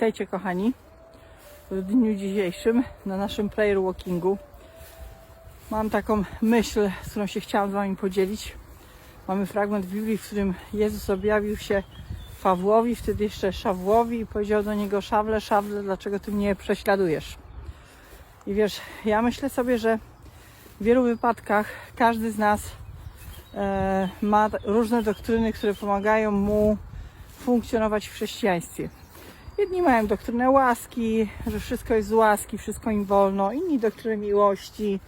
Witajcie kochani w dniu dzisiejszym na naszym prayer walkingu. Mam taką myśl, z którą się chciałam z Wami podzielić. Mamy fragment Biblii, w którym Jezus objawił się Pawłowi, wtedy jeszcze Szawłowi i powiedział do niego Szawle, Szawle, dlaczego Ty mnie prześladujesz? I wiesz, ja myślę sobie, że w wielu wypadkach każdy z nas e, ma różne doktryny, które pomagają mu funkcjonować w chrześcijaństwie. Jedni mają doktrynę łaski, że wszystko jest z łaski, wszystko im wolno. Inni doktrynę miłości,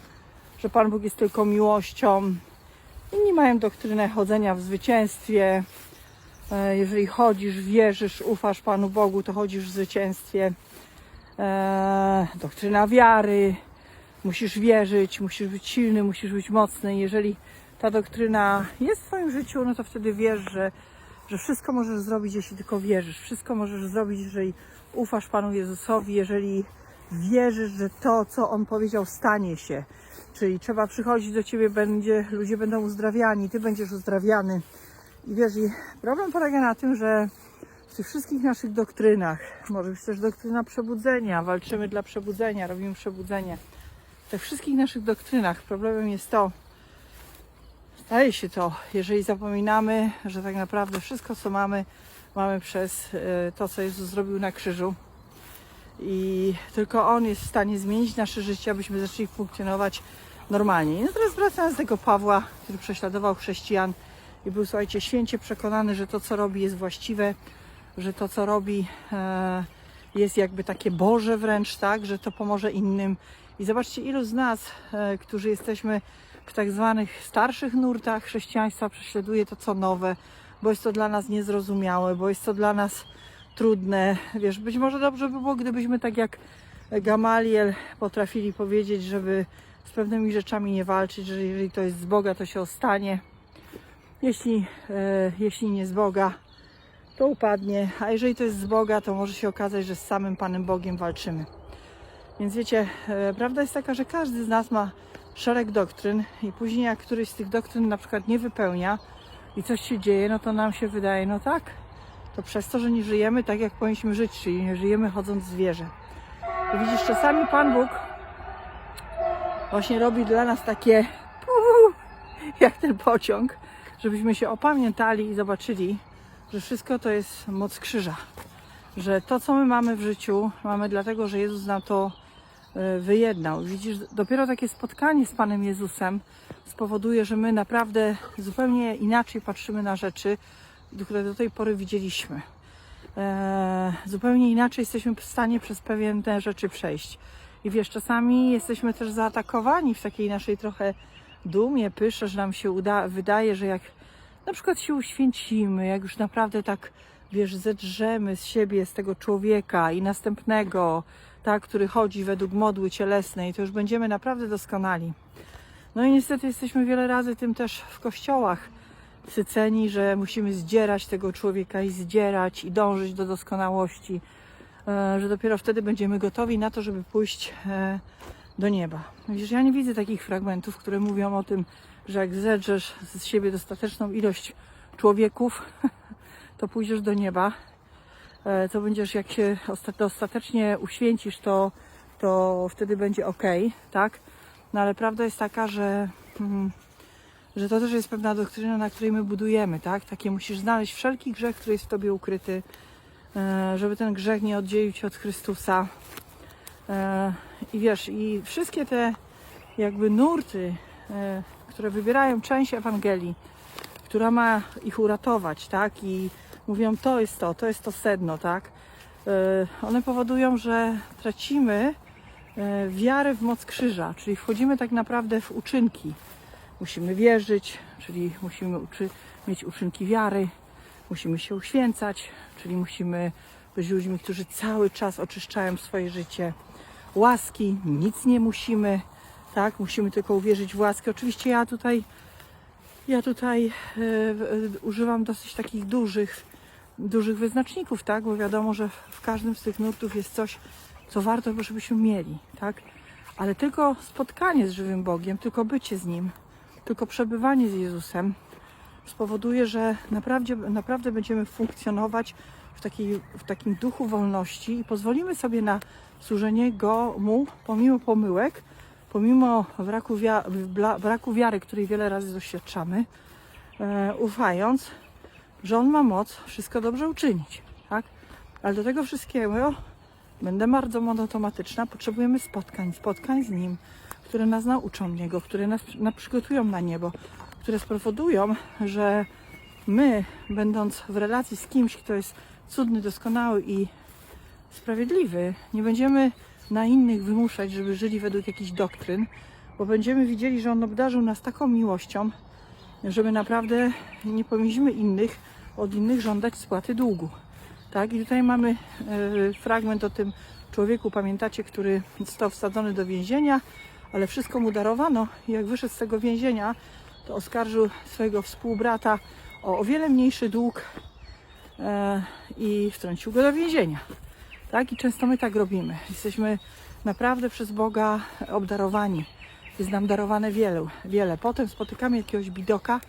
że Pan Bóg jest tylko miłością. Inni mają doktrynę chodzenia w zwycięstwie. E, Jeżeli chodzisz, wierzysz, ufasz Panu Bogu, to chodzisz w zwycięstwie. E, Doktryna wiary. Musisz wierzyć, musisz być silny, musisz być mocny. Jeżeli ta doktryna jest w Twoim życiu, no to wtedy wiesz, że że wszystko możesz zrobić, jeśli tylko wierzysz. Wszystko możesz zrobić, jeżeli ufasz Panu Jezusowi, jeżeli wierzysz, że to, co On powiedział, stanie się. Czyli trzeba przychodzić do Ciebie, będzie, ludzie będą uzdrawiani, Ty będziesz uzdrawiany. I wiesz, i problem polega na tym, że w tych wszystkich naszych doktrynach, może być też doktryna przebudzenia, walczymy dla przebudzenia, robimy przebudzenie. W tych wszystkich naszych doktrynach problemem jest to, Staje się to, jeżeli zapominamy, że tak naprawdę wszystko, co mamy, mamy przez e, to, co Jezus zrobił na krzyżu. I tylko On jest w stanie zmienić nasze życie, abyśmy zaczęli funkcjonować normalnie. No teraz wracając do tego Pawła, który prześladował chrześcijan i był, słuchajcie, święcie przekonany, że to, co robi, jest właściwe, że to, co robi, e, jest jakby takie Boże wręcz, tak, że to pomoże innym. I zobaczcie, ilu z nas, e, którzy jesteśmy w tak zwanych starszych nurtach chrześcijaństwa prześladuje to, co nowe, bo jest to dla nas niezrozumiałe, bo jest to dla nas trudne. Wiesz, być może dobrze by było, gdybyśmy tak jak Gamaliel potrafili powiedzieć, żeby z pewnymi rzeczami nie walczyć, że jeżeli to jest z Boga, to się ostanie. Jeśli, e, jeśli nie z Boga, to upadnie, a jeżeli to jest z Boga, to może się okazać, że z samym Panem Bogiem walczymy. Więc wiecie, e, prawda jest taka, że każdy z nas ma szereg doktryn i później jak któryś z tych doktryn na przykład nie wypełnia i coś się dzieje, no to nam się wydaje, no tak, to przez to, że nie żyjemy tak, jak powinniśmy żyć, czyli nie żyjemy chodząc zwierzę. Widzisz, czasami Pan Bóg właśnie robi dla nas takie jak ten pociąg, żebyśmy się opamiętali i zobaczyli, że wszystko to jest moc krzyża. Że to, co my mamy w życiu, mamy dlatego, że Jezus nam to wyjednał. Widzisz, dopiero takie spotkanie z Panem Jezusem spowoduje, że my naprawdę zupełnie inaczej patrzymy na rzeczy, które do tej pory widzieliśmy. E, zupełnie inaczej jesteśmy w stanie przez pewne rzeczy przejść. I wiesz, czasami jesteśmy też zaatakowani w takiej naszej trochę dumie, pysze, że nam się uda, wydaje, że jak na przykład się uświęcimy, jak już naprawdę tak, wiesz, zedrzemy z siebie, z tego człowieka i następnego, tak, który chodzi według modły cielesnej, to już będziemy naprawdę doskonali. No i niestety jesteśmy wiele razy tym też w kościołach syceni, że musimy zdzierać tego człowieka i zdzierać i dążyć do doskonałości, e, że dopiero wtedy będziemy gotowi na to, żeby pójść e, do nieba. Widzisz, ja nie widzę takich fragmentów, które mówią o tym, że jak zedrzesz z siebie dostateczną ilość człowieków, to pójdziesz do nieba. E, To będziesz, jak się osta- dostatecznie uświęcisz, to, to wtedy będzie ok, tak? No ale prawda jest taka, że, mm, że to też jest pewna doktryna, na której my budujemy, tak? Takie musisz znaleźć wszelki grzech, który jest w tobie ukryty, e, żeby ten grzech nie oddzielił cię od Chrystusa. E, I wiesz, i wszystkie te jakby nurty, e, które wybierają część Ewangelii, która ma ich uratować, tak? I mówią, to jest to, to jest to sedno, tak? E, One powodują, że tracimy e, wiarę w moc krzyża, czyli wchodzimy tak naprawdę w uczynki. Musimy wierzyć, czyli musimy uczy, mieć uczynki wiary, musimy się uświęcać, czyli musimy być ludźmi, którzy cały czas oczyszczają swoje życie. Łaski, nic nie musimy, tak? Musimy tylko uwierzyć w łaskę. Oczywiście ja tutaj ja tutaj e, używam dosyć takich dużych, dużych wyznaczników, tak? Bo wiadomo, że w każdym z tych nurtów jest coś, co warto, żebyśmy mieli, tak? Ale tylko spotkanie z żywym Bogiem, tylko bycie z Nim, tylko przebywanie z Jezusem spowoduje, że naprawdę, naprawdę będziemy funkcjonować w, takiej, w takim duchu wolności i pozwolimy sobie na służenie go mu pomimo pomyłek, pomimo braku, wia- bla- braku wiary, której wiele razy doświadczamy, e, ufając, że on ma moc wszystko dobrze uczynić. Tak? Ale do tego wszystkiego będę bardzo monotematyczna. Potrzebujemy spotkań, spotkań z nim, które nas nauczą niego, które nas, nas przygotują na niebo, które spowodują, że my, będąc w relacji z kimś, kto jest cudny, doskonały i sprawiedliwy, nie będziemy na innych wymuszać, żeby żyli według jakichś doktryn, bo będziemy widzieli, że On obdarzył nas taką miłością, żeby naprawdę nie powinniśmy innych od innych żądać spłaty długu. Tak? I tutaj mamy e, fragment o tym człowieku, pamiętacie, który został wsadzony do więzienia, ale wszystko mu darowano i jak wyszedł z tego więzienia, to oskarżył swojego współbrata o o wiele mniejszy dług e, i wtrącił go do więzienia. Tak? I często my tak robimy. Jesteśmy naprawdę przez Boga obdarowani. Jest nam darowane wiele, wiele. Potem spotykamy jakiegoś bidoka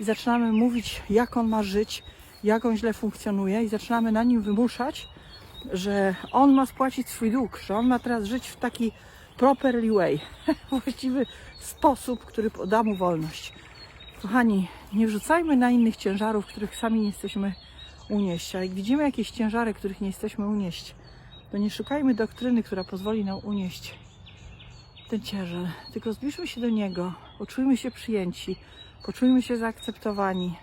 i zaczynamy mówić, jak on ma żyć, jak on źle funkcjonuje i zaczynamy na nim wymuszać, że on ma spłacić swój dług, że on ma teraz żyć w taki properly way, właściwy sposób, który da mu wolność. Kochani, nie wrzucajmy na innych ciężarów, których sami nie jesteśmy unieść. A jak widzimy jakieś ciężary, których nie jesteśmy unieść, to nie szukajmy doktryny, która pozwoli nam unieść ten ciężar, tylko zbliżmy się do niego, poczujmy się przyjęci, poczujmy się zaakceptowani.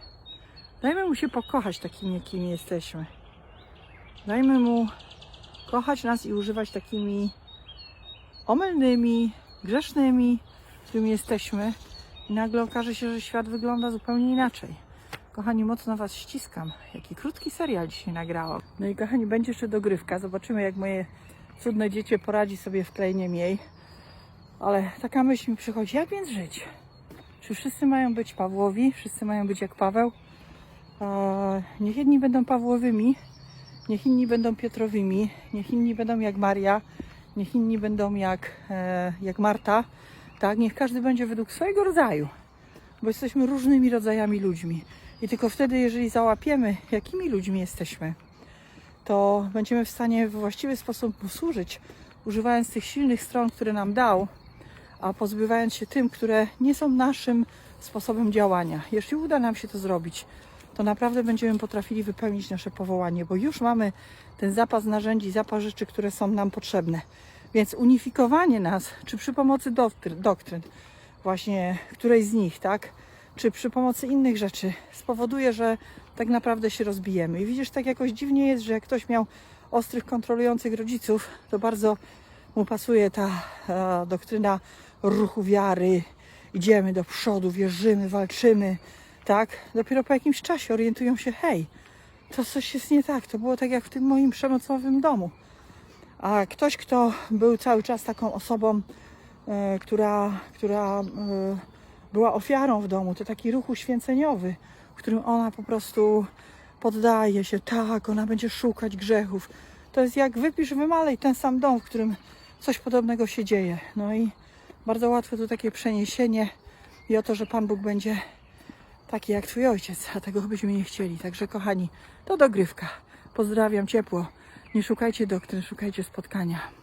Dajmy mu się pokochać takimi, jakimi jesteśmy. Dajmy mu kochać nas i używać takimi omylnymi, grzesznymi, którymi jesteśmy. I nagle okaże się, że świat wygląda zupełnie inaczej. Kochani, mocno Was ściskam. Jaki krótki serial dzisiaj nagrałam. No i kochani, będzie jeszcze dogrywka. Zobaczymy, jak moje cudne dziecię poradzi sobie w krainie miej. Ale taka myśl mi przychodzi, jak więc żyć? Czy wszyscy mają być Pawłowi? Wszyscy mają być jak Paweł? Eee, niech jedni będą Pawłowymi, niech inni będą Piotrowymi, niech inni będą jak Maria, niech inni będą jak, e, jak Marta. Tak, niech każdy będzie według swojego rodzaju, bo jesteśmy różnymi rodzajami ludźmi. I tylko wtedy, jeżeli załapiemy, jakimi ludźmi jesteśmy, to będziemy w stanie w właściwy sposób mu służyć, używając tych silnych stron, które nam dał, a pozbywając się tym, które nie są naszym sposobem działania. Jeśli uda nam się to zrobić, to naprawdę będziemy potrafili wypełnić nasze powołanie, bo już mamy ten zapas narzędzi, zapas rzeczy, które są nam potrzebne. Więc unifikowanie nas, czy przy pomocy doktryn, doktryn właśnie którejś z nich, tak, czy przy pomocy innych rzeczy, spowoduje, że tak naprawdę się rozbijemy. I widzisz, tak jakoś dziwnie jest, że jak ktoś miał ostrych, kontrolujących rodziców, to bardzo mu pasuje ta e, doktryna ruchu wiary. Idziemy do przodu, wierzymy, walczymy, tak? Dopiero po jakimś czasie orientują się, hej, to coś jest nie tak. To było tak jak w tym moim przemocowym domu. A ktoś, kto był cały czas taką osobą, e, która, która e, była ofiarą w domu, to taki ruch uświęceniowy, w którym ona po prostu poddaje się, tak, ona będzie szukać grzechów. To jest jak wypisz, wymalej ten sam dom, w którym coś podobnego się dzieje. No i bardzo łatwe tu takie przeniesienie i o to, że Pan Bóg będzie taki jak Twój ojciec, a tego byśmy nie chcieli. Także kochani, to dogrywka. Pozdrawiam ciepło. Nie szukajcie doktryn, szukajcie spotkania.